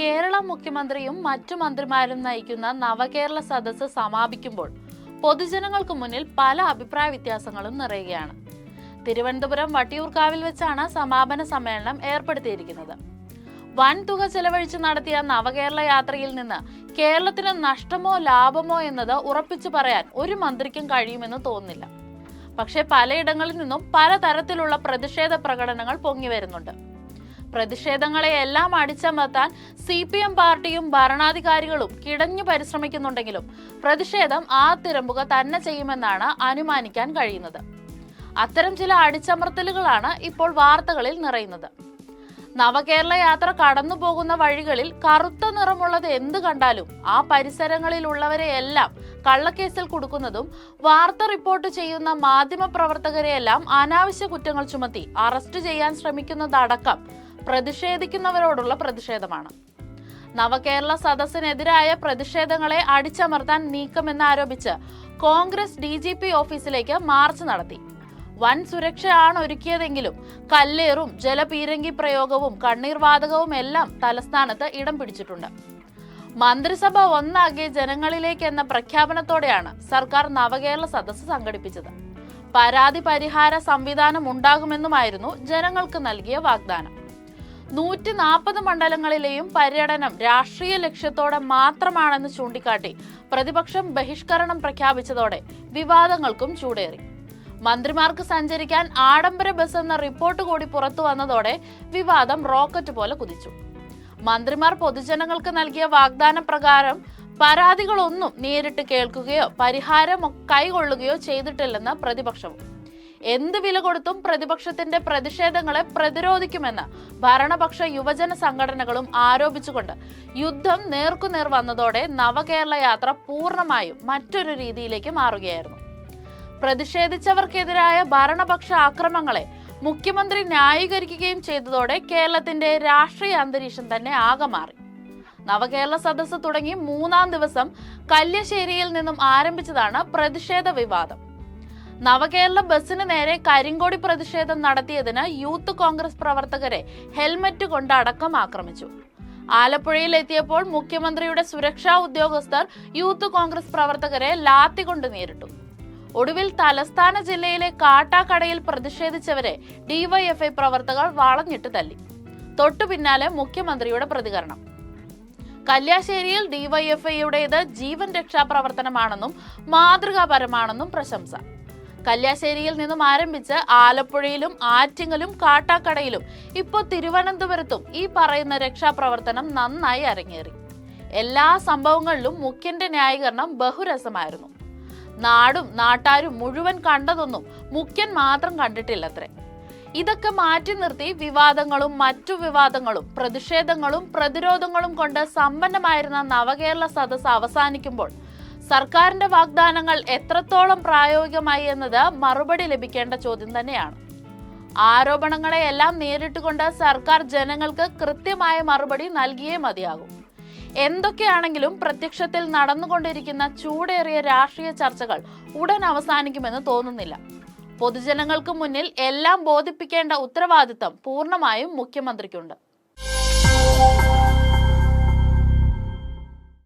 കേരള മുഖ്യമന്ത്രിയും മറ്റു മന്ത്രിമാരും നയിക്കുന്ന നവകേരള സദസ്സ് സമാപിക്കുമ്പോൾ പൊതുജനങ്ങൾക്ക് മുന്നിൽ പല അഭിപ്രായ വ്യത്യാസങ്ങളും നിറയുകയാണ്. തിരുവനന്തപുരം വട്ടിയൂർക്കാവിൽ വെച്ചാണ് സമാപന സമ്മേളനം ഏർപ്പെടുത്തിയിരിക്കുന്നത്. വൻ തുക ചെലവഴിച്ച് നടത്തിയ നവകേരള യാത്രയിൽ നിന്ന് കേരളത്തിന് നഷ്ടമോ ലാഭമോ എന്നത് ഉറപ്പിച്ചു പറയാൻ ഒരു മന്ത്രിക്കും കഴിയുമെന്ന് തോന്നുന്നില്ല. പക്ഷേ പലയിടങ്ങളിൽ നിന്നും പലതരത്തിലുള്ള പ്രതിഷേധ പ്രകടനങ്ങൾ പൊങ്ങി വരുന്നുണ്ട്. പ്രതിഷേധങ്ങളെ എല്ലാം അടിച്ചമർത്താൻ സി പി എം പാർട്ടിയും ഭരണാധികാരികളും കിടഞ്ഞു പരിശ്രമിക്കുന്നുണ്ടെങ്കിലും പ്രതിഷേധം ആ തിരമ്പുക തന്നെ ചെയ്യുമെന്നാണ് അനുമാനിക്കാൻ കഴിയുന്നത്. അത്തരം ചില അടിച്ചമർത്തലുകളാണ് ഇപ്പോൾ വാർത്തകളിൽ നിറയുന്നത്. നവകേരള യാത്ര കടന്നു പോകുന്ന വഴികളിൽ കറുത്ത നിറമുള്ളത് എന്ത് കണ്ടാലും ആ പരിസരങ്ങളിലുള്ളവരെയെല്ലാം കള്ളക്കേസിൽ കൊടുക്കുന്നതും വാർത്ത റിപ്പോർട്ട് ചെയ്യുന്ന മാധ്യമ പ്രവർത്തകരെയെല്ലാം അനാവശ്യ കുറ്റങ്ങൾ ചുമത്തി അറസ്റ്റ് ചെയ്യാൻ ശ്രമിക്കുന്നതടക്കം പ്രതിഷേധിക്കുന്നവരോടുള്ള പ്രതിഷേധമാണ്. നവകേരള സദസ്സിനെതിരായ പ്രതിഷേധങ്ങളെ അടിച്ചമർത്താൻ നീക്കമെന്നാരോപിച്ച് കോൺഗ്രസ് ഡി ജി പി ഓഫീസിലേക്ക് മാർച്ച് നടത്തി. വൻ സുരക്ഷയാണ് ഒരുക്കിയതെങ്കിലും കല്ലേറും ജലപീരങ്കി പ്രയോഗവും കണ്ണീർ വാതകവും എല്ലാം തലസ്ഥാനത്ത് ഇടം പിടിച്ചിട്ടുണ്ട്. മന്ത്രിസഭ ഒന്നാകെ ജനങ്ങളിലേക്ക് എന്ന പ്രഖ്യാപനത്തോടെയാണ് സർക്കാർ നവകേരള സദസ്സ് സംഘടിപ്പിച്ചത്. പരാതി പരിഹാര സംവിധാനം ഉണ്ടാകുമെന്നുമായിരുന്നു ജനങ്ങൾക്ക് നൽകിയ വാഗ്ദാനം. നൂറ്റി നാൽപ്പത് മണ്ഡലങ്ങളിലെയും പര്യടനം രാഷ്ട്രീയ ലക്ഷ്യത്തോടെ മാത്രമാണെന്ന് ചൂണ്ടിക്കാട്ടി പ്രതിപക്ഷം ബഹിഷ്കരണം പ്രഖ്യാപിച്ചതോടെ വിവാദങ്ങൾക്കും ചൂടേറി. മന്ത്രിമാർക്ക് സഞ്ചരിക്കാൻ ആഡംബര ബസ് എന്ന റിപ്പോർട്ട് കൂടി പുറത്തു വന്നതോടെ വിവാദം റോക്കറ്റ് പോലെ കുതിച്ചു. മന്ത്രിമാർ പൊതുജനങ്ങൾക്ക് നൽകിയ വാഗ്ദാന പ്രകാരം പരാതികളൊന്നും നേരിട്ട് കേൾക്കുകയോ പരിഹാരം കൈകൊള്ളുകയോ ചെയ്തിട്ടില്ലെന്ന് പ്രതിപക്ഷവും. എന്ത് വില കൊടുത്തും പ്രതിപക്ഷത്തിന്റെ പ്രതിഷേധങ്ങളെ പ്രതിരോധിക്കുമെന്ന് ഭരണപക്ഷ യുവജന സംഘടനകളും ആരോപിച്ചുകൊണ്ട് യുദ്ധം നേർക്കുനേർ വന്നതോടെ നവകേരള യാത്ര പൂർണമായും മറ്റൊരു രീതിയിലേക്ക് മാറുകയായിരുന്നു. പ്രതിഷേധിച്ചവർക്കെതിരായ ഭരണപക്ഷ ആക്രമങ്ങളെ മുഖ്യമന്ത്രി ന്യായീകരിക്കുകയും ചെയ്തതോടെ കേരളത്തിന്റെ രാഷ്ട്രീയ അന്തരീക്ഷം തന്നെ ആകെ മാറി. നവകേരള സദസ്സ് തുടങ്ങി മൂന്നാം ദിവസം കല്യശ്ശേരിയിൽ നിന്നും ആരംഭിച്ചതാണ് പ്രതിഷേധ വിവാദം. നവകേരള ബസ്സിന് നേരെ കരിങ്കോടി പ്രതിഷേധം നടത്തിയതിന് യൂത്ത് കോൺഗ്രസ് പ്രവർത്തകരെ ഹെൽമറ്റ് കൊണ്ട് അടക്കം ആക്രമിച്ചു. ആലപ്പുഴയിൽ എത്തിയപ്പോൾ മുഖ്യമന്ത്രിയുടെ സുരക്ഷാ ഉദ്യോഗസ്ഥർ യൂത്ത് കോൺഗ്രസ് പ്രവർത്തകരെ ലാത്തി കൊണ്ട് നേരിട്ടു. ഒടുവിൽ തലസ്ഥാന ജില്ലയിലെ കാട്ടാക്കടയിൽ പ്രതിഷേധിച്ചവരെ ഡിവൈഎഫ്ഐ പ്രവർത്തകർ വളഞ്ഞിട്ട് തല്ലി. തൊട്ടു പിന്നാലെ മുഖ്യമന്ത്രിയുടെ പ്രതികരണം. കല്യാശ്ശേരിയിൽ ഡിവൈഎഫ്ഐയുടേത് ജീവൻ രക്ഷാ പ്രവർത്തനമാണെന്നും മാതൃകാപരമാണെന്നും പ്രശംസ. കല്യാശ്ശേരിയിൽ നിന്നും ആരംഭിച്ച് ആലപ്പുഴയിലും ആറ്റിങ്ങലും കാട്ടാക്കടയിലും ഇപ്പോൾ തിരുവനന്തപുരത്തും ഈ പറയുന്ന രക്ഷാപ്രവർത്തനം നന്നായി അരങ്ങേറി. എല്ലാ സംഭവങ്ങളിലും മുഖ്യന്റെ ന്യായീകരണം ബഹുരസമായിരുന്നു. നാടും നാട്ടാരും മുഴുവൻ കണ്ടതൊന്നും മുഖ്യൻ മാത്രം കണ്ടിട്ടില്ലത്രേ. ഇതൊക്കെ മാറ്റി നിർത്തി വിവാദങ്ങളും മറ്റു വിവാദങ്ങളും പ്രതിഷേധങ്ങളും പ്രതിരോധങ്ങളും കൊണ്ട് സമ്പന്നമായിരുന്ന നവകേരള സദസ്സ് അവസാനിക്കുമ്പോൾ സർക്കാരിന്റെ വാഗ്ദാനങ്ങൾ എത്രത്തോളം പ്രായോഗികമായി എന്നത് മറുപടി ലഭിക്കേണ്ട ചോദ്യം തന്നെയാണ്. ആരോപണങ്ങളെയെല്ലാം നേരിട്ടുകൊണ്ട് സർക്കാർ ജനങ്ങൾക്ക് കൃത്യമായ മറുപടി നൽകിയേ മതിയാകും. എന്തൊക്കെയാണെങ്കിലും പ്രത്യക്ഷത്തിൽ നടന്നുകൊണ്ടിരിക്കുന്ന ചൂടേറിയ രാഷ്ട്രീയ ചർച്ചകൾ ഉടൻ അവസാനിക്കുമെന്ന് തോന്നുന്നില്ല. പൊതുജനങ്ങൾക്ക് മുന്നിൽ എല്ലാം ബോധിപ്പിക്കേണ്ട ഉത്തരവാദിത്തം പൂർണമായും മുഖ്യമന്ത്രിക്കുണ്ട്.